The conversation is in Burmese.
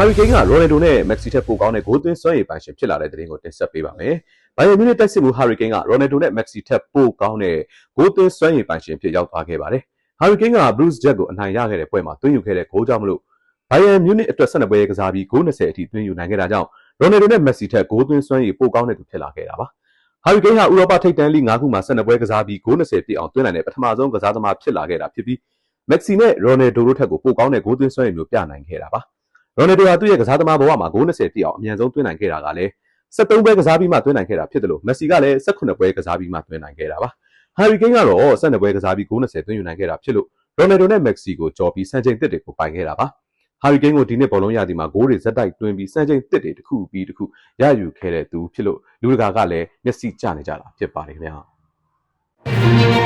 ဟာရီကိန်းကရိုနယ်ဒိုနဲ့မက်ဆီထက်ပိုကောင်းတဲ့ဂိုးသွင်းစွမ်းရည်ပိုင်ရှင်ဖြစ်လာတဲ့တဲ့ရင်ကိုတင်ဆက်ပေးပါမယ်။ဘိုင်ယန်မြူနစ်တိုက်စစ်မှုဟာရီကိန်းကရိုနယ်ဒိုနဲ့မက်ဆီထက်ပိုကောင်းတဲ့ဂိုးသွင်းစွမ်းရည်ပိုင်ရှင်ဖြစ်ရောက်သွားခဲ့ပါတယ်။ဟာရီကိန်းကဘရုစ်ဂျက်ကိုအနိုင်ရခဲ့တဲ့ပွဲမှာသွင်းယူခဲ့တဲ့ဂိုးကြောင့်မလို့ဘိုင်ယန်မြူနစ်အတွက်12ပွဲကစားပြီးဂိုး20အထိသွင်းယူနိုင်ခဲ့တာကြောင့်ရိုနယ်ဒိုနဲ့မက်ဆီထက်ဂိုးသွင်းစွမ်းရည်ပိုကောင်းတဲ့သူဖြစ်လာခဲ့တာပါ။ဟာရီကိန်းဟာဥရောပထိပ်တန်းလိ9ခုမှာ12ပွဲကစားပြီးဂိုး20ပြည့်အောင်သွင်းနိုင်တဲ့ပထမဆုံးကစားသမားဖြစ်လာခဲ့တာဖြစ်ပြီးမက်ဆီနဲ့ရိုနယ်ဒိုတို့ထက်ကိုပိုကောင်းတဲ့ဂိုးသွင်းစွမ်းရည်မျိုးပြနိုင်ခဲ့တာပါ။ ရိုနယ်ဒိုဟာသူ့ရဲ့ကစားသမားဘဝမှာဂိုး20ပြည့်အောင်အမြန်ဆုံးသွင်းနိုင်ခဲ့တာကလည်း73ပွဲကစားပြီးမှသွင်းနိုင်ခဲ့တာဖြစ်တယ်လို့မက်ဆီကလည်း18ပွဲကစားပြီးမှသွင်းနိုင်ခဲ့တာပါ။ဟာရီကိန်းကတော့12ပွဲကစားပြီးဂိုး20သွင်းယူနိုင်ခဲ့တာဖြစ်လို့ရိုနယ်ဒိုနဲ့မက်ဆီကိုကြော်ပြီးစံချိန်တစ်တွေကိုပိုင်ခဲ့တာပါ။ဟာရီကိန်းကိုဒီနှစ်ဘောလုံးရသည်မှာဂိုးတွေဇက်တိုက်သွင်းပြီးစံချိန်တစ်တွေတစ်ခုပြီးတစ်ခုရယူခဲ့တဲ့သူဖြစ်လို့လူတကာကလည်းမျက်စိကျနေကြတာဖြစ်ပါတယ်ခင်ဗျာ။